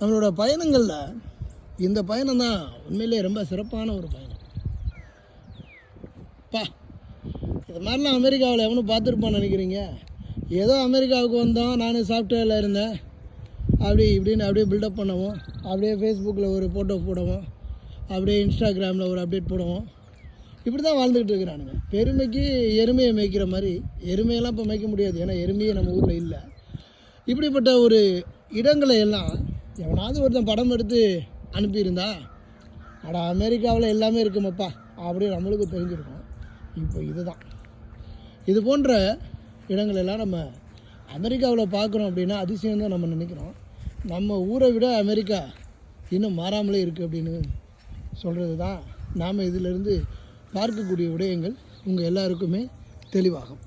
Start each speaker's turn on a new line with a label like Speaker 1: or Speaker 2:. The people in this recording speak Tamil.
Speaker 1: நம்மளோட பயணங்களில் இந்த பயணம் தான் உண்மையிலே ரொம்ப சிறப்பான ஒரு பயணம். பா இது மாதிரிலாம் அமெரிக்காவில் எவனும் பார்த்துருப்பான்னு நினைக்கிறீங்க? ஏதோ அமெரிக்காவுக்கு வந்தோம் நானும் சாஃப்ட்வேரில் இருந்தேன். அப்படி இப்படின்னு அப்படியே பில்டப் பண்ணவும் அப்படியே ஃபேஸ்புக்கில் ஒரு ஃபோட்டோ போடவும் அப்படியே இன்ஸ்டாகிராமில் ஒரு அப்டேட் போடவும். இப்படி தான் வாழ்ந்துக்கிட்டு இருக்கிறானுங்க. பெருமைக்கு எருமையை மேய்க்கிற மாதிரி எருமையெல்லாம் இப்போ மேய்க்க முடியாது. ஏன்னா எருமையே நம்ம ஊரில் இல்லை. இப்படிப்பட்ட ஒரு இடங்களை எல்லாம் எவனாவது ஒருத்தன் படம் எடுத்து அனுப்பியிருந்தா அட அமெரிக்காவில் எல்லாமே இருக்குமப்பா அப்படி நம்மளுக்கு தெரிஞ்சிருக்கும். இப்போ இதுதான். இது போன்ற இடங்கள் எல்லாம் நம்ம அமெரிக்காவில் பார்க்குறோம் அப்படின்னா அதிசயம் தான் நம்ம நினைக்கிறோம். நம்ம ஊரை விட அமெரிக்கா இன்னும் மாறாமலே இருக்குது அப்படின்னு சொல்கிறது தான் நாம் இதிலிருந்து பார்க்கக்கூடிய விடயங்கள். உங்கள் எல்லாருக்குமே தெளிவாகும்.